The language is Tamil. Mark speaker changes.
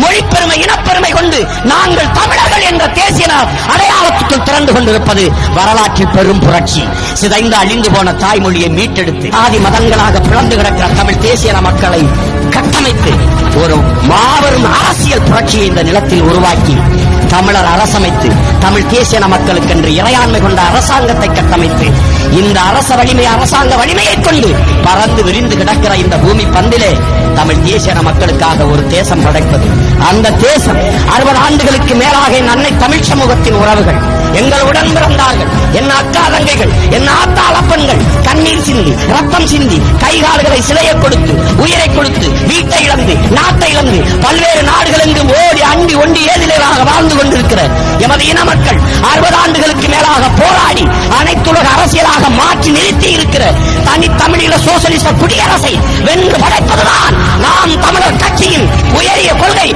Speaker 1: மொழிப்பெருமை இனப்பெருமை கொண்டு நாங்கள் தமிழர்கள் என்ற தேசிய அடையாளத்துக்குள் திறந்து கொண்டிருப்பது வரலாற்றில் பெரும் புரட்சி. சிதைந்து அழிந்து போன தாய்மொழியை மீட்டெடுத்து ஆதி மதங்களாக பிளந்து கிடக்கிற தமிழ் தேசியன மக்களை கட்டமைத்து ஒரு மாபெரும் அரசியல் புரட்சியை இந்த நிலத்தில் உருவாக்கி தமிழர் அரசமைத்து தமிழ் தேசிய மக்களுக்கென்று இறையாண்மை கொண்ட அரசாங்கத்தை கட்டமைத்து இந்த அரச வலிமை அரசாங்க வலிமையை கொண்டு பறந்து விரிந்து கிடக்கிற இந்த பூமி பந்திலே தமிழ் தேசிய மக்களுக்காக ஒரு தேசம் படைப்பது அந்த தேசம் அறுபது ஆண்டுகளுக்கு மேலாக என் அன்னை தமிழ் சமூகத்தின் உறவுகள். எங்கள் உடன் பிறந்தார்கள். என் அக்கா தங்கைகள் என் ஆத்தா அப்பன்கள் கண்ணீர் சிந்தி ரத்தம் சிந்தி கைகால்களை சிலையை கொடுத்து உயிரை கொடுத்து வீட்டை இழந்து நாட்டை இழந்து பல்வேறு நாடுகளுக்கு அரசியலாக மாற்றி நிறுத்தி இருக்கிற தனி தமிழீழ சோசலிச குடியரசை வென்று படைப்பதுதான் நாம் தமிழர் கட்சியின் உயரிய கொள்கை.